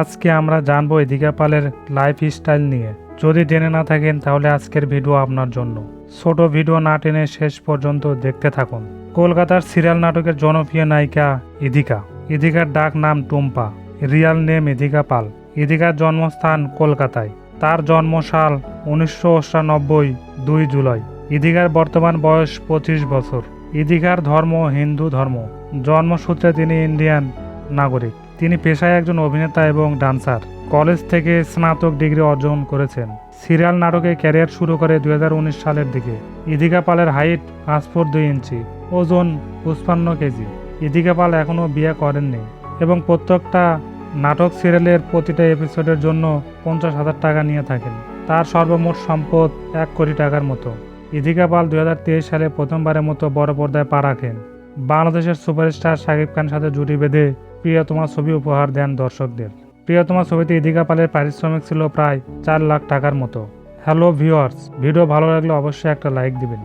আজকে আমরা জানব ইদিকা পালের লাইফ স্টাইল নিয়ে। যদি জেনে না থাকেন, তাহলে আজকের ভিডিও আপনার জন্য। ছোট ভিডিও না টেনে শেষ পর্যন্ত দেখতে থাকুন। কলকাতার সিরিয়াল নাটকের জনপ্রিয় নায়িকা ইদিকা। ইদিকার ডাক নাম টুম্পা। রিয়াল নেম ইদিকা পাল ইদিকার জন্মস্থান কলকাতায়। তার জন্মসাল উনিশশো অষ্টানব্বই, দুই জুলাই। ইদিকার বর্তমান বয়স পঁচিশ বছর। ইদিকার ধর্ম হিন্দু ধর্ম। জন্মসূত্রে তিনি ইন্ডিয়ান নাগরিক। তিনি পেশায় একজন অভিনেতা এবং ডান্সার। কলেজ থেকে স্নাতক ডিগ্রি অর্জন করেছেন। সিরিয়াল নাটকে ক্যারিয়ার শুরু করে দুই হাজার উনিশ সালের দিকে। ইদিকা পালের হাইট পাঁচ ফুট দুই ইঞ্চি। ওজন পঁচপান্ন কেজি। ইদিকা পাল এখনও বিয়ে করেননি এবং প্রত্যেকটা নাটক সিরিয়ালের প্রতিটা এপিসোডের জন্য পঞ্চাশ হাজার টাকা নিয়ে থাকেন। তার সর্বমোট সম্পদ এক কোটি টাকার মতো। ইদিকা পাল দু হাজার তেইশ সালে প্রথমবারের মতো বড় পর্দায় পা রাখেন। বাংলাদেশের সুপারস্টার শাকিব খান সাথে জুটি বেঁধে প্রিয়তমা ছবি উপহার দেন দর্শকদের। প্রিয়তমা ছবিতে ইদিকা পালের পারিশ্রমিক ছিল প্রায় চার লাখ টাকার মতো। হ্যালো ভিউয়ার্স ভিডিও ভালো লাগলে অবশ্যই একটা লাইক দিবেন।